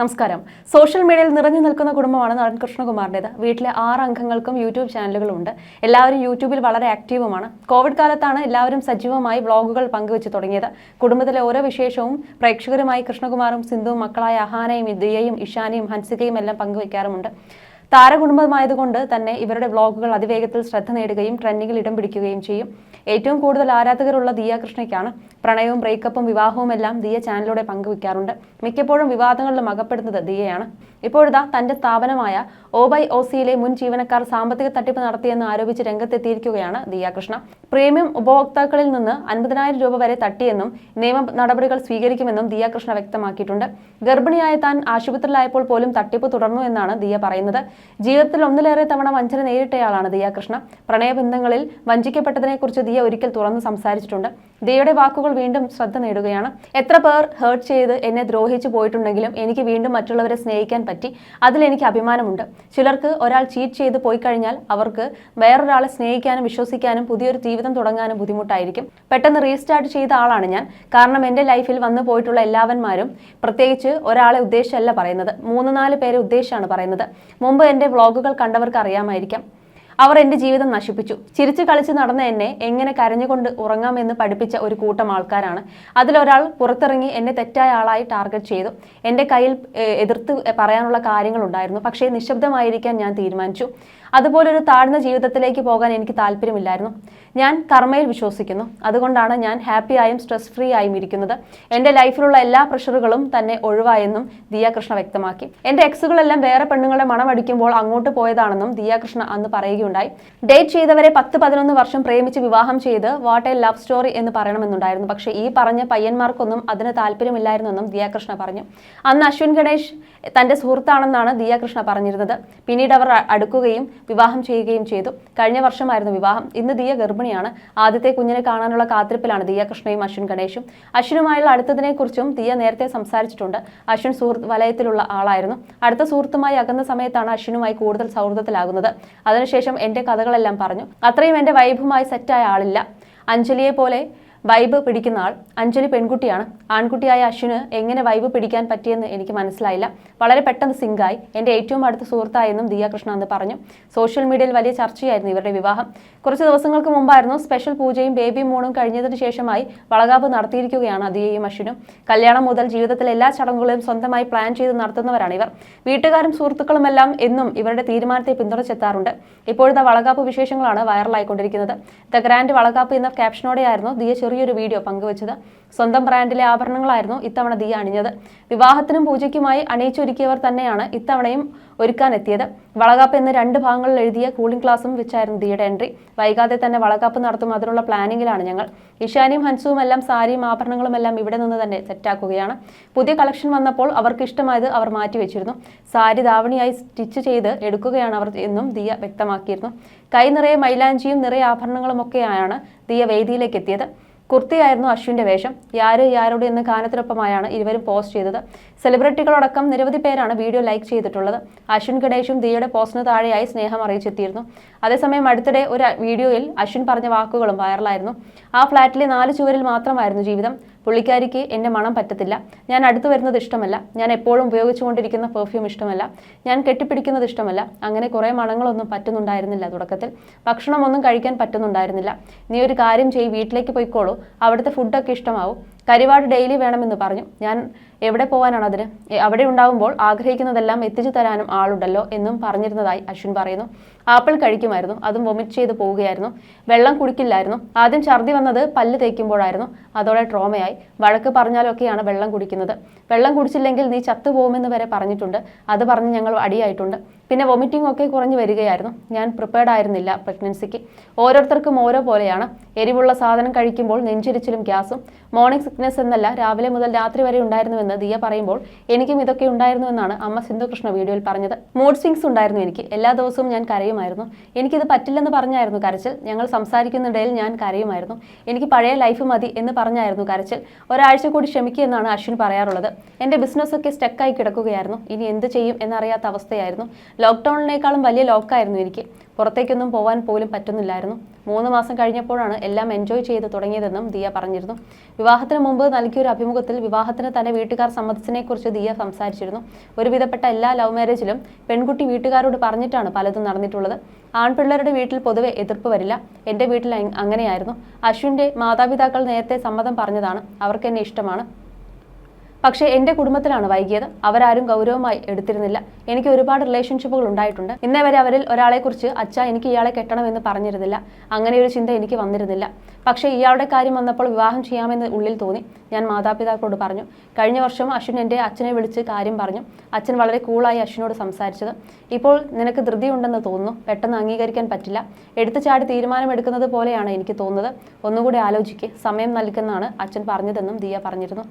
നമസ്കാരം. സോഷ്യൽ മീഡിയയിൽ നിറഞ്ഞു നിൽക്കുന്ന കുടുംബമാണ് നടൻ കൃഷ്ണകുമാറിന്റെത്. വീട്ടിലെ ആറ് അംഗങ്ങൾക്കും യൂട്യൂബ് ചാനലുകളുണ്ട്. എല്ലാവരും യൂട്യൂബിൽ വളരെ ആക്റ്റീവുമാണ്. കോവിഡ് കാലത്താണ് എല്ലാവരും സജീവമായി വ്ളോഗുകൾ പങ്കുവെച്ച് തുടങ്ങിയത്. കുടുംബത്തിലെ ഓരോ വിശേഷവും പ്രേക്ഷകരുമായി കൃഷ്ണകുമാറും സിന്ധുവും മക്കളായ അഹാനയും ദിയയും ഇഷാനയും ഹൻസികയും എല്ലാം പങ്കുവയ്ക്കാറുമുണ്ട് താരകുടുംബമായതുകൊണ്ട് തന്നെ ഇവരുടെ വ്ളോഗുകൾ അതിവേഗത്തിൽ ശ്രദ്ധ നേടുകയും ട്രെൻഡിങ്ങിൽ ഇടം പിടിക്കുകയും ചെയ്യും. ഏറ്റവും കൂടുതൽ ആരാധകരുള്ള ദിയ കൃഷ്ണയ്ക്കാണ് പ്രണയവും ബ്രേക്കപ്പും വിവാഹവും എല്ലാം ദിയ ചാനലിലൂടെ പങ്കുവയ്ക്കാറുണ്ട് മിക്കപ്പോഴും വിവാദങ്ങളിലും അകപ്പെടുന്നത് ദിയയാണ്. ഇപ്പോഴിതാ തന്റെ സ്ഥാപനമായ ഒ ബൈ ഒ സിയിലെ മുൻ ജീവനക്കാർ സാമ്പത്തിക തട്ടിപ്പ് നടത്തിയെന്ന് ആരോപിച്ച് രംഗത്തെത്തിയിരിക്കുകയാണ് ദിയ കൃഷ്ണ. പ്രീമിയം ഉപഭോക്താക്കളിൽ നിന്ന് അൻപതിനായിരം രൂപ വരെ തട്ടിയെന്നും നിയമ നടപടികൾ സ്വീകരിക്കുമെന്നും ദിയ കൃഷ്ണ വ്യക്തമാക്കിയിട്ടുണ്ട്. ഗർഭിണിയായ താൻ ആശുപത്രിയിലായപ്പോൾ പോലും തട്ടിപ്പ് തുടർന്നു എന്നാണ് ദിയ പറയുന്നത്. ജീവിതത്തിൽ ഒന്നിലേറെ തവണ വഞ്ചന നേരിട്ടയാളാണ് ദിയാകൃഷ്ണ പ്രണയബന്ധങ്ങളിൽ വഞ്ചിക്കപ്പെട്ടതിനെക്കുറിച്ച് ദിയ ഒരിക്കൽ തുറന്ന് സംസാരിച്ചിട്ടുണ്ട്. ദിയയുടെ വാക്കുകൾ വീണ്ടും ശ്രദ്ധ നേടുകയാണ്. എത്ര പേർ ഹേർട്ട് ചെയ്ത് എന്നെ ദ്രോഹിച്ചു പോയിട്ടുണ്ടെങ്കിലും എനിക്ക് വീണ്ടും മറ്റുള്ളവരെ സ്നേഹിക്കാൻ പറ്റി. അതിൽ എനിക്ക് അഭിമാനമുണ്ട്. ചിലർക്ക് ഒരാൾ ചീറ്റ് ചെയ്ത് പോയി കഴിഞ്ഞാൽ അവർക്ക് വേറൊരാളെ സ്നേഹിക്കാനും വിശ്വസിക്കാനും പുതിയൊരു ജീവിതം തുടങ്ങാനും ബുദ്ധിമുട്ടായിരിക്കും. പെട്ടെന്ന് റീസ്റ്റാർട്ട് ചെയ്ത ആളാണ് ഞാൻ. കാരണം എന്റെ ലൈഫിൽ വന്നു പോയിട്ടുള്ള എല്ലാവന്മാരും പ്രത്യേകിച്ച് ഒരാളെ ഉദ്ദേശമല്ല പറയുന്നത്. മൂന്ന് നാല് പേരെ ഉദ്ദേശമാണ് പറയുന്നത്. മുമ്പ് എന്റെ വ്ളോഗുകൾ കണ്ടവർക്ക് അറിയാമായിരിക്കാം. അവർ എന്റെ ജീവിതം നശിപ്പിച്ചു. ചിരിച്ചു കളിച്ച് നടന്ന എന്നെ എങ്ങനെ കരഞ്ഞുകൊണ്ട് ഉറങ്ങാമെന്ന് പഠിപ്പിച്ച ഒരു കൂട്ടം ആൾക്കാരാണ്. അതിലൊരാൾ പുറത്തിറങ്ങി എന്നെ തെറ്റായ ആളായി ടാർഗറ്റ് ചെയ്തു. എന്റെ കയ്യിൽ എതിർത്ത് പറയാനുള്ള കാര്യങ്ങളുണ്ടായിരുന്നു. പക്ഷേ നിശബ്ദമായിരിക്കാൻ ഞാൻ തീരുമാനിച്ചു. അതുപോലൊരു താഴ്ന്ന ജീവിതത്തിലേക്ക് പോകാൻ എനിക്ക് താല്പര്യമില്ലായിരുന്നു. ഞാൻ കർമ്മയിൽ വിശ്വസിക്കുന്നു. അതുകൊണ്ടാണ് ഞാൻ ഹാപ്പിയായും സ്ട്രെസ് ഫ്രീ ആയും ഇരിക്കുന്നത്. എന്റെ ലൈഫിലുള്ള എല്ലാ പ്രഷറുകളും തന്നെ ഒഴിവായെന്നും ദിയാകൃഷ്ണ വ്യക്തമാക്കി. എന്റെ എക്സുകളെല്ലാം വേറെ പെണ്ണുങ്ങളെ മണമടിക്കുമ്പോൾ അങ്ങോട്ട് പോയതാണെന്നും ദിയാകൃഷ്ണ അന്ന് പറയുകയുണ്ടായി. ഡേറ്റ് ചെയ്തവരെ പത്ത് പതിനൊന്ന് വർഷം പ്രേമിച്ച് വിവാഹം ചെയ്ത് വാട്ട് എ ലവ് സ്റ്റോറി എന്ന് പറയണമെന്നുണ്ടായിരുന്നു. പക്ഷേ ഈ പറഞ്ഞ പയ്യന്മാർക്കൊന്നും അതിന് താല്പര്യമില്ലായിരുന്നെന്നും ദിയ കൃഷ്ണ പറഞ്ഞു. അന്ന് അശ്വിൻ ഗണേഷ് തന്റെ സുഹൃത്താണെന്നാണ് ദിയാകൃഷ്ണ പറഞ്ഞിരുന്നത്. പിന്നീട് അവർ അടുക്കുകയും വിവാഹം ചെയ്യുകയും ചെയ്തു. കഴിഞ്ഞ വർഷമായിരുന്നു വിവാഹം. ഇന്ന് ദിയ ഗർഭിണിയാണ്. ആദ്യത്തെ കുഞ്ഞിനെ കാണാനുള്ള കാത്തിരിപ്പിലാണ് ദിയ കൃഷ്ണയും അശ്വിൻ ഗണേഷും. അശ്വിനുമായുള്ള അടുത്തതിനെക്കുറിച്ചും ദിയ നേരത്തെ സംസാരിച്ചിട്ടുണ്ട്. അശ്വിൻ സുഹൃത്ത് വലയത്തിലുള്ള ആളായിരുന്നു. അടുത്ത സുഹൃത്തുമായി അകന്ന സമയത്താണ് അശ്വിനുമായി കൂടുതൽ സൗഹൃദത്തിലാകുന്നത്. അതിനുശേഷം എന്റെ കഥകളെല്ലാം പറഞ്ഞു. അത്രയും എന്റെ വൈബുമായി സെറ്റായ ആളില്ല. അഞ്ജലിയെ പോലെ വൈബ് പിടിക്കുന്ന ആൾ അഞ്ജലി പെൺകുട്ടിയാണ്. ആൺകുട്ടിയായ അശ്വിന് എങ്ങനെ വൈബ് പിടിക്കാൻ പറ്റിയെന്ന് എനിക്ക് മനസ്സിലായില്ല. വളരെ പെട്ടെന്ന് സിങ്കായി എന്റെ ഏറ്റവും അടുത്ത സുഹൃത്തായെന്നും ദിയ കൃഷ്ണ അന്ന് പറഞ്ഞു. സോഷ്യൽ മീഡിയയിൽ വലിയ ചർച്ചയായിരുന്നു ഇവരുടെ വിവാഹം. കുറച്ച് ദിവസങ്ങൾക്ക് മുമ്പായിരുന്നു സ്പെഷ്യൽ പൂജയും ബേബി മൂണും കഴിഞ്ഞതിന് ശേഷമായി വളകാപ്പ് നടത്തിയിരിക്കുകയാണ് ദിയയും അശ്വിനും. കല്യാണം മുതൽ ജീവിതത്തിലെ എല്ലാ ചടങ്ങുകളും സ്വന്തമായി പ്ലാൻ ചെയ്ത് നടത്തുന്നവരാണ് ഇവർ. വീട്ടുകാരും സുഹൃത്തുക്കളുമെല്ലാം എന്നും ഇവരുടെ തീരുമാനത്തെ പിന്തുണച്ചെത്താറുണ്ട്. ഇപ്പോഴത്തെ വളകാപ്പ് വിശേഷങ്ങളാണ് വൈറലായിക്കൊണ്ടിരിക്കുന്നത് ദ ഗ്രാൻഡ് വളകാപ്പ് എന്ന ക്യാപ്ഷനോടെയായിരുന്നു ദിയ ചെറിയൊരു വീഡിയോ പങ്കുവച്ചത്. സ്വന്തം ബ്രാൻഡിലെ ആഭരണങ്ങളായിരുന്നു ഇത്തവണ ദിയ അണിഞ്ഞത്. വിവാഹത്തിനും പൂജയ്ക്കുമായി അണിയിച്ചൊരുക്കിയവർ തന്നെയാണ് ഇത്തവണയും ഒരുക്കാനെത്തിയത്. വളകാപ്പ് എന്ന് രണ്ട് ഭാഗങ്ങളിൽ എഴുതിയ കൂളിംഗ് ക്ലാസും വെച്ചായിരുന്നു ദിയുടെ എൻട്രി. വൈകാതെ തന്നെ വളകാപ്പ് നടത്തും അതിനുള്ള പ്ലാനിങ്ങിലാണ് ഞങ്ങൾ. ഇഷാനിയും ഹൻസുവും എല്ലാം സാരിയും ആഭരണങ്ങളും എല്ലാം ഇവിടെ നിന്ന് തന്നെ സെറ്റാക്കുകയാണ്. പുതിയ കളക്ഷൻ വന്നപ്പോൾ അവർക്ക് ഇഷ്ടമായത് അവർ മാറ്റിവെച്ചിരുന്നു. സാരി ദാവണിയായി സ്റ്റിച്ച് ചെയ്ത് എടുക്കുകയാണ് അവർ എന്നും ദിയ വ്യക്തമാക്കിയിരുന്നു. കൈ നിറയെ മൈലാഞ്ചിയും നിറയെ ആഭരണങ്ങളും ഒക്കെയാണ് ദിയ വേദിയിലേക്ക് എത്തിയത്. കുർത്തിയായിരുന്നു അശ്വിന്റെ വേഷം. യാര് യാരോട് എന്ന ഗാനത്തിനൊപ്പമായാണ് ഇരുവരും പോസ്റ്റ് ചെയ്തത്. സെലിബ്രിറ്റികളടക്കം നിരവധി പേരാണ് വീഡിയോ ലൈക്ക് ചെയ്തിട്ടുള്ളത്. അശ്വിൻ ഗണേഷും ദിയയുടെ പോസ്റ്റിന് താഴെയായി സ്നേഹം അറിയിച്ചെത്തിയിരുന്നു. അതേസമയം അടുത്തിടെ ഒരു വീഡിയോയിൽ അശ്വിൻ പറഞ്ഞ വാക്കുകളും വൈറലായിരുന്നു ആ ഫ്ലാറ്റിലെ നാല് ചുവരിൽ മാത്രമായിരുന്നു ജീവിതം. പുള്ളിക്കാരിക്ക് എന്റെ മണം പറ്റത്തില്ല. ഞാൻ അടുത്ത് വരുന്നത് ഇഷ്ടമല്ല. ഞാൻ എപ്പോഴും ഉപയോഗിച്ചുകൊണ്ടിരിക്കുന്ന പെർഫ്യൂം ഇഷ്ടമല്ല. ഞാൻ കെട്ടിപ്പിടിക്കുന്നത് ഇഷ്ടമല്ല. അങ്ങനെ കുറേ മണങ്ങളൊന്നും പറ്റുന്നുണ്ടായിരുന്നില്ല തുടക്കത്തിൽ. ഭക്ഷണമൊന്നും കഴിക്കാൻ പറ്റുന്നുണ്ടായിരുന്നില്ല. നീ ഒരു കാര്യം ചെയ്യ് വീട്ടിലേക്ക് പോയിക്കോളൂ. അവിടുത്തെ ഫുഡൊക്കെ ഇഷ്ടമാവും. കരിവാട് ഡെയിലി വേണമെന്ന് പറഞ്ഞു. ഞാൻ എവിടെ പോകാനാണ് അതിന്? അവിടെ ഉണ്ടാകുമ്പോൾ ആഗ്രഹിക്കുന്നതെല്ലാം എത്തിച്ചു തരാനും ആളുണ്ടല്ലോ എന്നും പറഞ്ഞിരുന്നതായി അശ്വിൻ പറയുന്നു. ആപ്പിൾ കഴിക്കുമായിരുന്നു. അതും വൊമിറ്റ് ചെയ്ത് പോവുകയായിരുന്നു. വെള്ളം കുടിക്കില്ലായിരുന്നു. ആദ്യം ഛർദി വന്നത് പല്ല് തേക്കുമ്പോഴായിരുന്നു. അതോടെ ട്രോമയായി. വഴക്ക് പറഞ്ഞാലൊക്കെയാണ് വെള്ളം കുടിക്കുന്നത്. വെള്ളം കുടിച്ചില്ലെങ്കിൽ നീ ചത്തുപോകുമെന്ന് വരെ പറഞ്ഞിട്ടുണ്ട്. അത് പറഞ്ഞ് ഞങ്ങൾ അടിയായിട്ടുണ്ട്. പിന്നെ വൊമിറ്റിംഗ് ഒക്കെ കുറഞ്ഞു വരികയായിരുന്നു. ഞാൻ പ്രിപ്പയർഡ് ആയിരുന്നില്ല പ്രഗ്നൻസിക്ക് ഓരോരുത്തർക്കും ഓരോ പോലെയാണ്. എരിവുള്ള സാധനം കഴിക്കുമ്പോൾ നെഞ്ചിരിച്ചിലും ഗ്യാസും. മോർണിംഗ് സിക്നസ് എന്നല്ല രാവിലെ മുതൽ രാത്രി വരെ ഉണ്ടായിരുന്നുവെന്ന് ദിയ പറയുമ്പോൾ എനിക്കും ഇതൊക്കെ ഉണ്ടായിരുന്നുവെന്നാണ് അമ്മ സിന്ധുകൃഷ്ണ വീഡിയോയിൽ പറഞ്ഞത്. മൂഡ് സ്വിങ്സ് ഉണ്ടായിരുന്നു എനിക്ക്. എല്ലാ ദിവസവും ഞാൻ കരയുമായിരുന്നു. എനിക്കിത് പറ്റില്ലെന്ന് പറഞ്ഞായിരുന്നു കരച്ചിൽ. ഞങ്ങൾ സംസാരിക്കുന്നിടയിൽ ഞാൻ കരയുമായിരുന്നു. എനിക്ക് പഴയ ലൈഫ് മതി എന്ന് പറഞ്ഞായിരുന്നു കരച്ചിൽ. ഒരാഴ്ച കൂടി ക്ഷമിക്കുക എന്നാണ് അശ്വിൻ പറയാറുള്ളത്. എന്റെ ബിസിനസ്സൊക്കെ സ്റ്റക്കായി കിടക്കുകയായിരുന്നു. ഇനി എന്ത് ചെയ്യും എന്നറിയാത്ത അവസ്ഥയായിരുന്നു. ലോക്ക്ഡൗണിനേക്കാളും വലിയ ലോക്കായിരുന്നു എനിക്ക്. പുറത്തേക്കൊന്നും പോകാൻ പോലും പറ്റുന്നില്ലായിരുന്നു. മൂന്ന് മാസം കഴിഞ്ഞപ്പോഴാണ് എല്ലാം എൻജോയ് ചെയ്ത് തുടങ്ങിയതെന്നും ദിയ പറഞ്ഞിരുന്നു. വിവാഹത്തിന് മുമ്പ് നൽകിയ ഒരു അഭിമുഖത്തിൽ വിവാഹത്തിന് തന്നെ വീട്ടുകാർ സമ്മതിച്ചതിനെക്കുറിച്ച് ദിയ സംസാരിച്ചിരുന്നു. ഒരുവിധപ്പെട്ട എല്ലാ ലവ് മാരേജിലും പെൺകുട്ടി വീട്ടുകാരോട് പറഞ്ഞിട്ടാണ് പലതും നടന്നിട്ടുള്ളത്. ആൺപിള്ളേരുടെ വീട്ടിൽ പൊതുവെ എതിർപ്പ് വരില്ല. എന്റെ വീട്ടിൽ അങ്ങനെയായിരുന്നു. അശ്വിന്റെ മാതാപിതാക്കൾ നേരത്തെ സമ്മതം പറഞ്ഞതാണ്. അവർക്ക് എന്നെ ഇഷ്ടമാണ്. പക്ഷേ എന്റെ കുടുംബത്തിലാണ് വൈകിയത്. അവരാരും ഗൗരവമായി എടുത്തിരുന്നില്ല. എനിക്ക് ഒരുപാട് റിലേഷൻഷിപ്പുകൾ ഉണ്ടായിട്ടുണ്ട്. ഇന്നേ വരെ അവരിൽ ഒരാളെക്കുറിച്ച് അച്ഛ എനിക്ക് ഇയാളെ കെട്ടണമെന്ന് പറഞ്ഞിരുന്നില്ല. അങ്ങനെ ഒരു ചിന്ത എനിക്ക് വന്നിരുന്നില്ല. പക്ഷേ ഇയാളുടെ കാര്യം വന്നപ്പോൾ വിവാഹം ചെയ്യാമെന്ന് ഉള്ളിൽ തോന്നി. ഞാൻ മാതാപിതാക്കളോട് പറഞ്ഞു. കഴിഞ്ഞ വർഷം അശ്വിൻ എന്റെ അച്ഛനെ വിളിച്ച് കാര്യം പറഞ്ഞു. അച്ഛൻ വളരെ കൂളായി അശ്വിനോട് സംസാരിച്ചത്. ഇപ്പോൾ നിനക്ക് ധൃതിയുണ്ടെന്ന് തോന്നുന്നു. പെട്ടെന്ന് അംഗീകരിക്കാൻ പറ്റില്ല. എടുത്തു ചാടി തീരുമാനമെടുക്കുന്നത് പോലെയാണ് എനിക്ക് തോന്നുന്നത്. ഒന്നുകൂടി ആലോചിക്ക്. സമയം നൽകുന്നതാണ് അച്ഛൻ പറഞ്ഞതെന്നും ദിയ പറഞ്ഞിരുന്നു.